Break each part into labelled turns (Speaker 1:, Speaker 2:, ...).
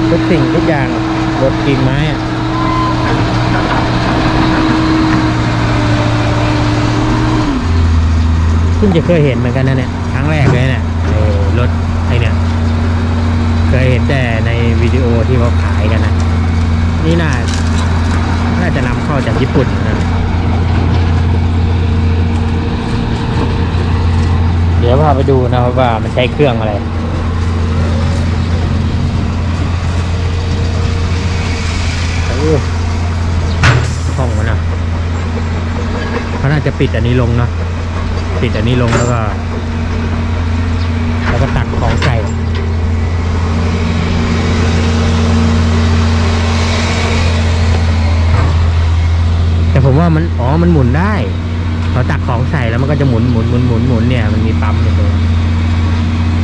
Speaker 1: ดทุกสิ่งทุกอย่างบดกิ่งไม้อะเพิ่งจะเคยเห็นเหมือนกันนะเนี่ยครั้งแรกเลยเนี่ยรถไอเนี่ย เคยเห็นแต่ในวิดีโอที่เขาขายกันนะนี่น่าน่าจะนำเข้าจากญี่ปุ่นนะเดี๋ยวพาไปดูนะครับว่ามันใช้เครื่องอะไร โอ้ ห้องมันนะเขาน่าจะปิดอันนี้ลงเนอะปิดอันนี้ลงแล้วก็ แล้วก็ตักของใส่แต่ผมว่ามันอ๋อมันหมุนได้เขาตักของใส่แล้วมันก็จะหมุนหมุนหมุนหมุนหมุนเนี่ยมันมีปั๊มอยู่ตรงนี้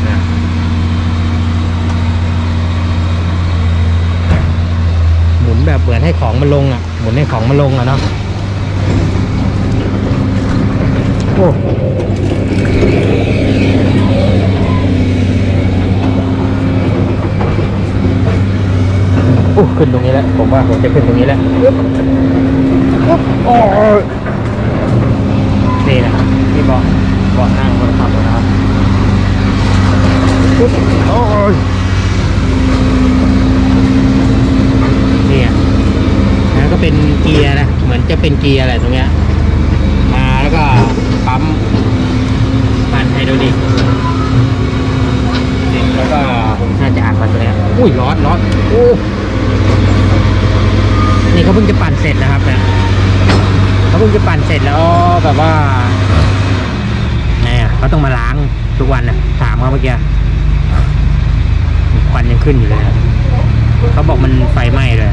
Speaker 1: นะหมุนแบบ เหมือนให้ของมันลงอะหมุนให้ของมันลงอะเนาะโอ้โอ้ขึ้นตรงนี้แล้ว ผมว่าผมจะขึ้นตรงนี้แล้วอึ๊บอึ๊บโอ้ยนี่นะครับที่บาะเบาะนั่งคนขับนะครับโอ้ยแล้ว ก็เป็นเกียร์นะ เหมือนจะเป็นเกียร์อะไรตรงเนี้ย มาแล้วก็ปั๊มมันไฮดรอลิกแล้วก็น่าจะอ่านมันตัวเนี้ยอุ้ยร้อนร้อนโอ้นี่เขาเพิ่งจะปั่นเสร็จนะครับเนี่ยเขาเพิ่งจะปั่นเสร็จแล้วแบบว่าไงอะเขาต้องมาล้างทุกวันอะถามเขาเมื่อกี้ควันยังขึ้นอยู่เลยอะเขาบอกมันไฟไหม้เลย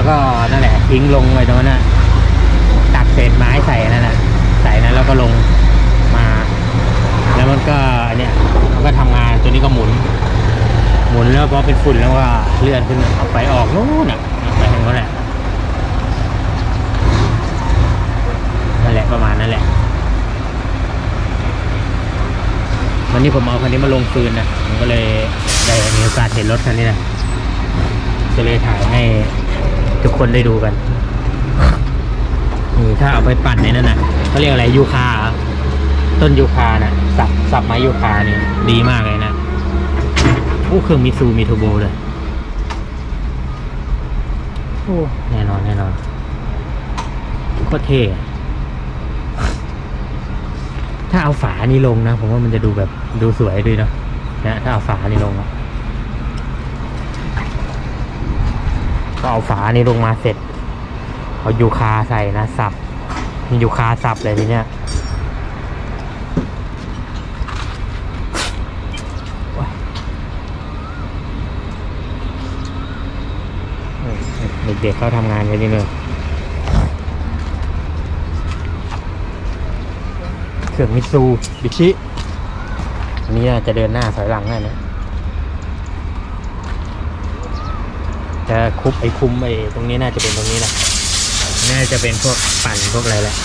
Speaker 1: แล้วก็นั่นแหละทิ้งลงไปตรงนั้นน่ะตักเศษไม้ใส่นั่นน่ะใส่นั้นแล้วก็ลงมา แล้วมันก็อันเนี้ยมันก็ทำงานตัวนี้ก็หมุน หมุนแล้วพอเป็นฝุ่นแล้วก็เลื่อนขึ้นเอาไปออกนู้นอะไปทางนู้นแหละนั่นแหละประมาณนั้นแหละวันนี้ผมเอาคันนี้มาลงฟืนนะผมก็เลยได้มีโอกาสเห็นรถคันนี้นะก็เลยถ่ายให้ ทุกคนได้ดูกันนี่ถ้าเอาไปปั่นในนั้นน่ะเขาเรียกอะไรยูคารอต้นยูคาน่ะ สับสับไม้ยูคานี่ดีมากเลยนะโอ้เครื่องมิซูมีทอร์โบเลยโอ้แน่นอนแน่นอนโคตรเท่ถ้าเอาฝานี้ลงนะ ผมว่ามันจะดูแบบดูสวยด้วยเนอะนะถ้าเอาฝานี้ลงอะ ก็เอาฝานี้ลงมาเสร็จ เอายูคาใส่นะสับมียูคาสับเลยทีเนี้ยเด็กๆเขาทำงานกันนี่เลยเครื่องมิซูบิชิอันนี้น่จะเดินหน้าถอยหลังได้นะ จะคุบไอ้คุมไอ้ตรงนี้น่าจะเป็นตรงนี้แหละน่าจะเป็นพวกปั่นพวกอะไรแหละ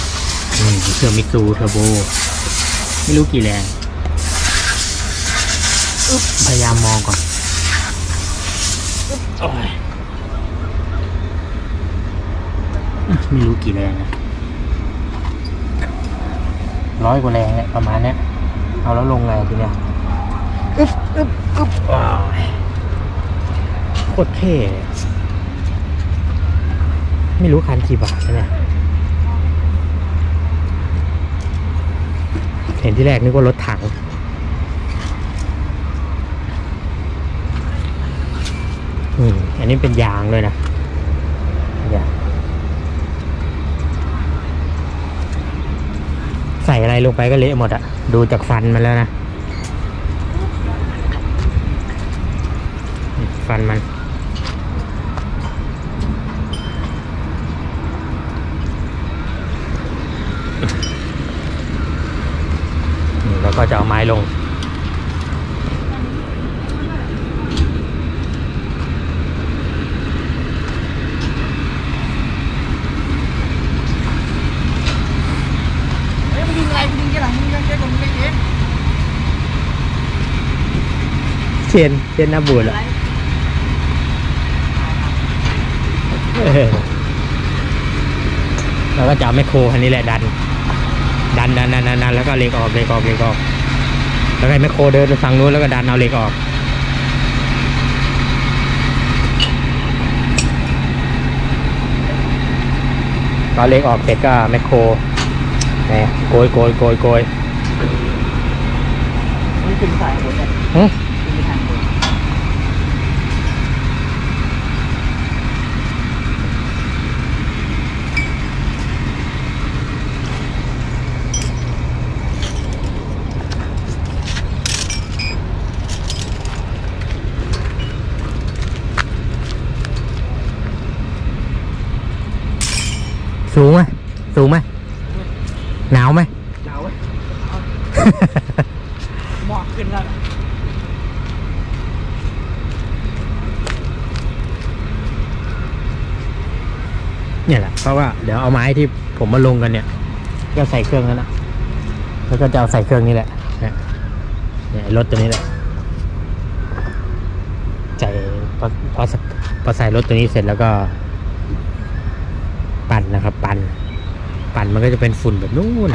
Speaker 1: อืมเครื่องมิตซูเทอร์โบ ไม่รู้กี่แรงอึ๊บพยายามมองก่อนอึ๊บโอ้ยไม่รู้กี่แรงนะร้อยกว่าแรงเนี่ยประมาณเนี้ยเอาแล้วลงไงทีเนี้ยอึ๊บอึ๊บอึ๊บว้าวโคตรเท่เลย ไม่รู้คันกี่บาทนะเนี่ยเห็นที่แรกนึกว่ารถถังอืมอันนี้เป็นยางเลยนะยางใส่อะไรลงไปก็เละหมดอะดูจากฟันมันแล้วนะ ฟันมัน ลงเฉียนเฉียนน้าบูดเหรอเราก็จับอแมคโครคันนี้แหละดัน ดันดันดันดันแล้วก็เล็กออกเล็กออกเล็กออก แล้วก็ให้แมคโครเดินไปฝั่งนู้นแล้วก็ดันเอาเหล็กออกก็เหล็กออกเสร็จก็แมคโครเนี่ยโกยโกยโกยโกย
Speaker 2: มันถึงสายหมดเลย
Speaker 1: หึ
Speaker 2: ถึงไม่ทันเลย
Speaker 1: สูงไหมสูงไหมหนาวไหม
Speaker 2: หนาวเว้ยหมอกขึ้นแล้วนะ
Speaker 1: เนี่ยแหละเพราะว่าเดี๋ยวเอาไม้ที่ผมมาลงกันเนี่ยก็ใส่เครื่องแล้วนะแล้วก็จะเอาใส่เครื่องนี้แหละเนี่ยเนี่ยรถตัวนี้แหละใส่พอพอสักพอใส่รถตัวนี้เสร็จแล้วก็ปั่ นะครับ ปั่นปั่นมันก็จะเป็นฝุ่นแบบนู้น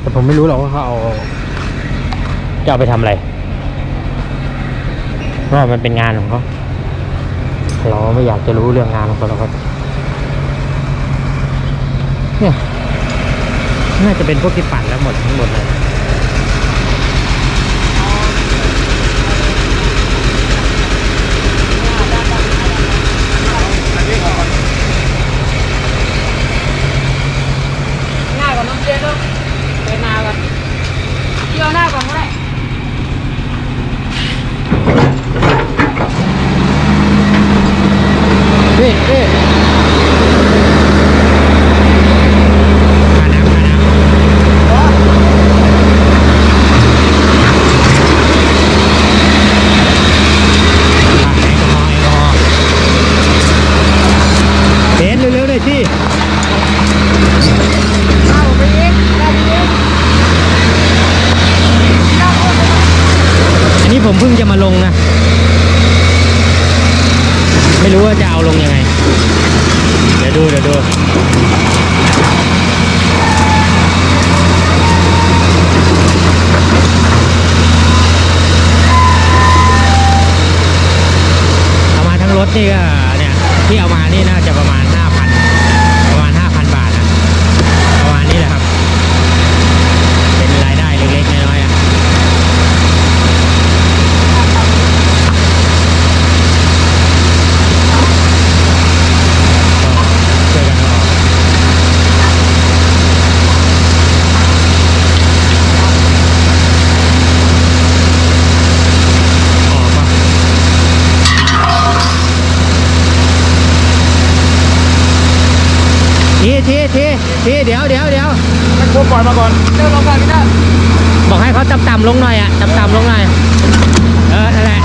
Speaker 1: แต่ผมไม่รู้หรอกว่าเขาเอาจะเอาไปทำอะไรเพราะมันเป็นงานของเขาเราไม่อยากจะรู้เรื่องงานของเขาเราก็เนี่ยน่าจะเป็นพวกที่ปั่นแล้วหมดทั้งหมดเลย
Speaker 2: หน้าก่อนน้องเจนลูกเดินหน้าก่อนเที่ยวหน้าก่อนก็ได้
Speaker 1: นี่นี่มาน้ำมาน้ำแอลกอฮอล์แอลกอฮอล์เบนเร็วๆหน่อยสิ
Speaker 2: เอาไปอีกได้ไปอีก
Speaker 1: อันนี้ผมเพิ่งจะมาลงนะ ไม่รู้ว่าจะเอาลงยังไง เดี๋ยวดูเดี๋ยวดู เอามาทั้งรถนี่ก็เนี่ย ที่เอามานี่น่าจะประมาณ 5,000 ประมาณ 5,000 บาทนะ ประมาณนี้แหละครับ เป็นรายได้เล็กๆน้อยๆอะ ช่วยกันเอาออกออกปะ ทีทีทีทีเดี๋ยวเดี๋ยวเดี๋ยว
Speaker 2: มันควรปล่อยมาก่อนเดินลงก่อนพี่เด้อ
Speaker 1: บอกให้เขาต่ำๆลงหน่อยอะต่ำๆลงหน่อยเออนั่นแหละ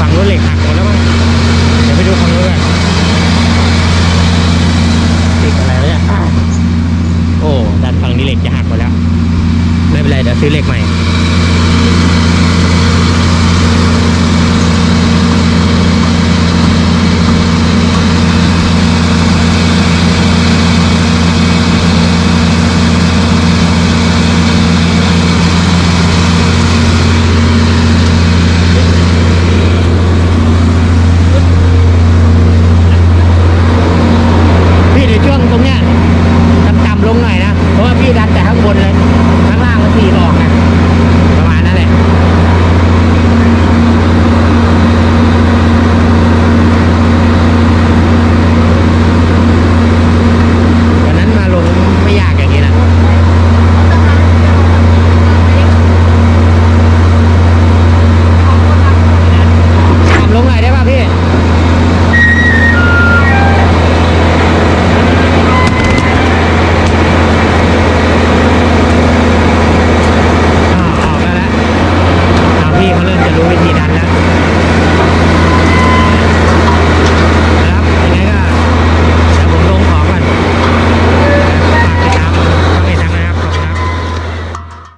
Speaker 1: ฝั่งนู้นเหล็กหักหมดแล้วมั้งเดี๋ยวไปดูฝั่งนู้นกันเหล็กอะไรวะเนี่ยอ่าโอ้ด้านฝั่งนี้เหล็กจะหักหมดแล้วไม่เป็นไรเดี๋ยวซื้อเหล็กใหม่